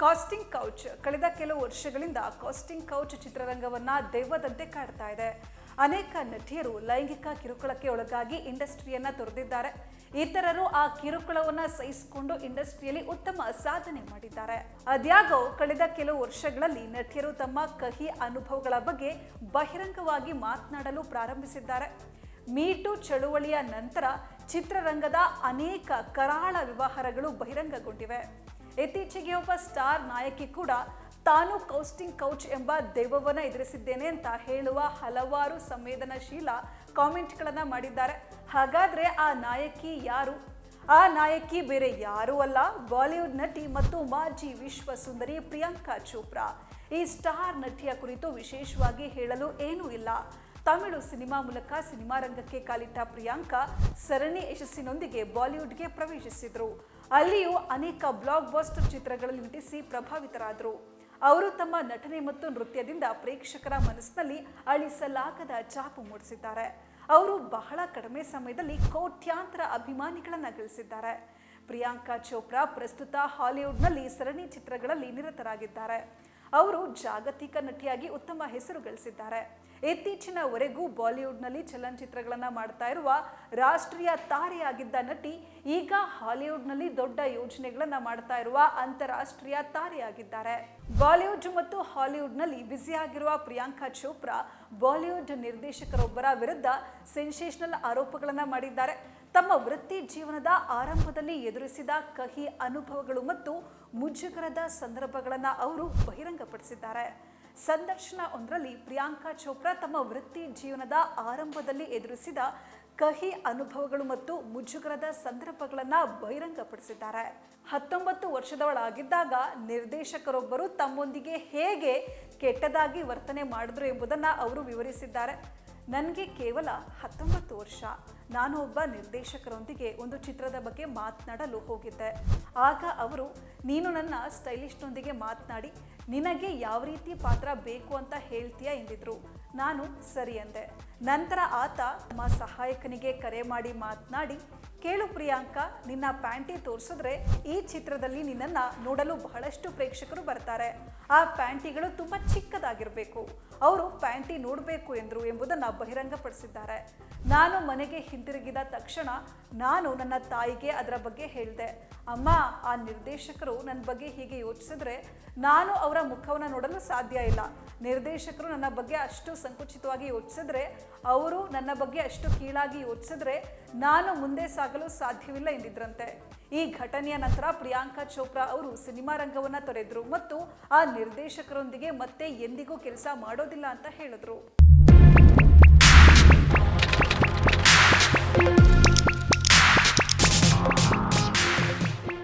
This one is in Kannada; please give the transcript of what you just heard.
ಕಾಸ್ಟಿಂಗ್ ಕೌಚ್ ಕಳೆದ ಕೆಲವು ವರ್ಷಗಳಿಂದ ಕಾಸ್ಟಿಂಗ್ ಕೌಚ್ ಚಿತ್ರರಂಗವನ್ನ ದೆವ್ವದಂತೆ ಕಾಡ್ತಾ ಇದೆ. ಅನೇಕ ನಟಿಯರು ಲೈಂಗಿಕ ಕಿರುಕುಳಕ್ಕೆ ಒಳಗಾಗಿ ಇಂಡಸ್ಟ್ರಿಯನ್ನ ತೊರೆದಿದ್ದಾರೆ. ಇತರರು ಆ ಕಿರುಕುಳವನ್ನ ಸಹಿಸಿಕೊಂಡು ಇಂಡಸ್ಟ್ರಿಯಲ್ಲಿ ಉತ್ತಮ ಸಾಧನೆ ಮಾಡಿದ್ದಾರೆ. ಅದ್ಯಾಗೋ ಕಳೆದ ಕೆಲವು ವರ್ಷಗಳಲ್ಲಿ ನಟಿಯರು ತಮ್ಮ ಕಹಿ ಅನುಭವಗಳ ಬಗ್ಗೆ ಬಹಿರಂಗವಾಗಿ ಮಾತನಾಡಲು ಪ್ರಾರಂಭಿಸಿದ್ದಾರೆ. ಮೀಟು ಚಳುವಳಿಯ ನಂತರ ಚಿತ್ರರಂಗದ ಅನೇಕ ಕರಾಳ ವ್ಯವಹಾರಗಳು ಬಹಿರಂಗಗೊಂಡಿವೆ. ಇತ್ತೀಚೆಗೆ ಒಬ್ಬ ಸ್ಟಾರ್ ನಾಯಕಿ ಕೂಡ ತಾನು ಕೌಸ್ಟಿಂಗ್ ಕೌಚ್ ಎಂಬ ದೆವ್ವವನ್ನು ಎದುರಿಸಿದ್ದೇನೆ ಅಂತ ಹೇಳುವ ಹಲವಾರು ಸಂವೇದನಾಶೀಲ ಕಾಮೆಂಟ್ಗಳನ್ನು ಮಾಡಿದ್ದಾರೆ. ಹಾಗಾದರೆ ಆ ನಾಯಕಿ ಯಾರು? ಆ ನಾಯಕಿ ಬೇರೆ ಯಾರೂ ಅಲ್ಲ. ಬಾಲಿವುಡ್ ನಟಿ ಮತ್ತು ಮಾಜಿ ವಿಶ್ವ ಸುಂದರಿ ಪ್ರಿಯಾಂಕಾ ಚೋಪ್ರಾ. ಈ ಸ್ಟಾರ್ ನಟಿಯ ಕುರಿತು ವಿಶೇಷವಾಗಿ ಹೇಳಲು ಏನೂ ಇಲ್ಲ. ತಮಿಳು ಸಿನಿಮಾ ಮೂಲಕ ಸಿನಿಮಾ ರಂಗಕ್ಕೆ ಕಾಲಿಟ್ಟ ಪ್ರಿಯಾಂಕಾ ಸರಣಿ ಯಶಸ್ಸಿನೊಂದಿಗೆ ಬಾಲಿವುಡ್ಗೆ ಪ್ರವೇಶಿಸಿದರು. ಅಲ್ಲಿಯೂ ಅನೇಕ ಬ್ಲಾಕ್ ಬಾಸ್ಟರ್ ಚಿತ್ರಗಳಲ್ಲಿ ನಟಿಸಿ ಪ್ರಭಾವಿತರಾದರು. ಅವರು ತಮ್ಮ ನಟನೆ ಮತ್ತು ನೃತ್ಯದಿಂದ ಪ್ರೇಕ್ಷಕರ ಮನಸ್ಸಿನಲ್ಲಿ ಅಳಿಸಲಾಗದ ಚಾಪು ಮೂಡಿಸಿದ್ದಾರೆ. ಅವರು ಬಹಳ ಕಡಿಮೆ ಸಮಯದಲ್ಲಿ ಕೋಟ್ಯಾಂತರ ಅಭಿಮಾನಿಗಳನ್ನ ಗಳಿಸಿದ್ದಾರೆ. ಪ್ರಿಯಾಂಕಾ ಚೋಪ್ರಾ ಪ್ರಸ್ತುತ ಹಾಲಿವುಡ್ನಲ್ಲಿ ಸರಣಿ ಚಿತ್ರಗಳಲ್ಲಿ ನಿರತರಾಗಿದ್ದಾರೆ. ಅವರು ಜಾಗತಿಕ ನಟಿಯಾಗಿ ಉತ್ತಮ ಹೆಸರು ಗಳಿಸಿದ್ದಾರೆ. ಇತ್ತೀಚಿನವರೆಗೂ ಬಾಲಿವುಡ್ನಲ್ಲಿ ಚಲನಚಿತ್ರಗಳನ್ನು ಮಾಡ್ತಾ ಇರುವ ರಾಷ್ಟ್ರೀಯ ತಾರೆಯಾಗಿದ್ದ ನಟಿ, ಈಗ ಹಾಲಿವುಡ್ನಲ್ಲಿ ದೊಡ್ಡ ಯೋಜನೆಗಳನ್ನು ಮಾಡ್ತಾ ಇರುವ ಅಂತಾರಾಷ್ಟ್ರೀಯ ತಾರೆಯಾಗಿದ್ದಾರೆ. ಬಾಲಿವುಡ್ ಮತ್ತು ಹಾಲಿವುಡ್ನಲ್ಲಿ ಬ್ಯುಸಿಯಾಗಿರುವ ಪ್ರಿಯಾಂಕಾ ಚೋಪ್ರಾ, ಬಾಲಿವುಡ್ ನಿರ್ದೇಶಕರೊಬ್ಬರ ವಿರುದ್ಧ ಸೆನ್ಸೇಷನಲ್ ಆರೋಪಗಳನ್ನು ಮಾಡಿದ್ದಾರೆ. ತಮ್ಮ ವೃತ್ತಿ ಜೀವನದ ಆರಂಭದಲ್ಲಿ ಎದುರಿಸಿದ ಕಹಿ ಅನುಭವಗಳು ಮತ್ತು ಮುಜುಗರದ ಸಂದರ್ಭಗಳನ್ನು ಅವರು ಬಹಿರಂಗಪಡಿಸಿದ್ದಾರೆ. ಸಂದರ್ಶನ ಒಂದರಲ್ಲಿ ಪ್ರಿಯಾಂಕಾ ಚೋಪ್ರಾ ತಮ್ಮ ವೃತ್ತಿ ಜೀವನದ ಆರಂಭದಲ್ಲಿ ಎದುರಿಸಿದ ಕಹಿ ಅನುಭವಗಳು ಮತ್ತು ಮುಜುಗರದ ಸಂದರ್ಭಗಳನ್ನು ಬಹಿರಂಗಪಡಿಸಿದ್ದಾರೆ. ಹತ್ತೊಂಬತ್ತು ವರ್ಷದವಳಾಗಿದ್ದಾಗ ನಿರ್ದೇಶಕರೊಬ್ಬರು ತಮ್ಮೊಂದಿಗೆ ಹೇಗೆ ಕೆಟ್ಟದಾಗಿ ವರ್ತನೆ ಮಾಡಿದ್ರು ಎಂಬುದನ್ನು ಅವರು ವಿವರಿಸಿದ್ದಾರೆ. ನನಗೆ ಕೇವಲ ಹತ್ತೊಂಬತ್ತು ವರ್ಷ. ನಾನು ಒಬ್ಬ ನಿರ್ದೇಶಕರೊಂದಿಗೆ ಒಂದು ಚಿತ್ರದ ಬಗ್ಗೆ ಮಾತನಾಡಲು ಹೋಗಿದ್ದೆ. ಆಗ ಅವರು, ನೀನು ನನ್ನ ಸ್ಟೈಲಿಸ್ಟ್ನೊಂದಿಗೆ ಮಾತನಾಡಿ, ನಿನಗೆ ಯಾವ ರೀತಿ ಪಾತ್ರ ಬೇಕು ಅಂತ ಹೇಳ್ತೀಯಾ? ಎಂದಿದ್ರು. ನಾನು ಸರಿ ಅಂದೆ. ನಂತರ ಆತ ನಮ್ಮ ಸಹಾಯಕನಿಗೆ ಕರೆ ಮಾಡಿ ಮಾತನಾಡಿ ಕೇಳು ಪ್ರಿಯಾಂಕಾ, ನಿನ್ನ ಪ್ಯಾಂಟಿ ತೋರಿಸಿದ್ರೆ ಈ ಚಿತ್ರದಲ್ಲಿ ನಿನ್ನನ್ನು ನೋಡಲು ಬಹಳಷ್ಟು ಪ್ರೇಕ್ಷಕರು ಬರ್ತಾರೆ. ಆ ಪ್ಯಾಂಟಿಗಳು ತುಂಬ ಚಿಕ್ಕದಾಗಿರಬೇಕು. ಅವರು ಪ್ಯಾಂಟಿ ನೋಡಬೇಕು ಎಂದರು ಎಂಬುದನ್ನು ಬಹಿರಂಗಪಡಿಸಿದ್ದಾರೆ. ನಾನು ಮನೆಗೆ ಹಿಂತಿರುಗಿದ ತಕ್ಷಣ ನಾನು ನನ್ನ ತಾಯಿಗೆ ಅದರ ಬಗ್ಗೆ ಹೇಳಿದೆ. ಅಮ್ಮ, ಆ ನಿರ್ದೇಶಕರು ನನ್ನ ಬಗ್ಗೆ ಹೀಗೆ ಯೋಚಿಸಿದ್ರೆ ನಾನು ಅವರ ಮುಖವನ್ನು ನೋಡಲು ಸಾಧ್ಯ ಇಲ್ಲ. ನಿರ್ದೇಶಕರು ನನ್ನ ಬಗ್ಗೆ ಅಷ್ಟು ಸಂಕುಚಿತವಾಗಿ ಯೋಚಿಸಿದ್ರೆ, ಅವರು ನನ್ನ ಬಗ್ಗೆ ಅಷ್ಟು ಕೀಳಾಗಿ ಯೋಚಿಸಿದ್ರೆ ನಾನು ಮುಂದೆ ಸಾಗಲು ಸಾಧ್ಯವಿಲ್ಲ ಎಂದಿದ್ರಂತೆ. ಈ ಘಟನೆಯ ನಂತರ ಪ್ರಿಯಾಂಕಾ ಚೋಪ್ರಾ ಅವರು ಸಿನಿಮಾ ರಂಗವನ್ನು ತೊರೆದ್ರು ಮತ್ತು ಆ ನಿರ್ದೇಶಕರೊಂದಿಗೆ ಮತ್ತೆ ಎಂದಿಗೂ ಕೆಲಸ ಮಾಡೋದಿಲ್ಲ ಅಂತ ಹೇಳಿದ್ರು.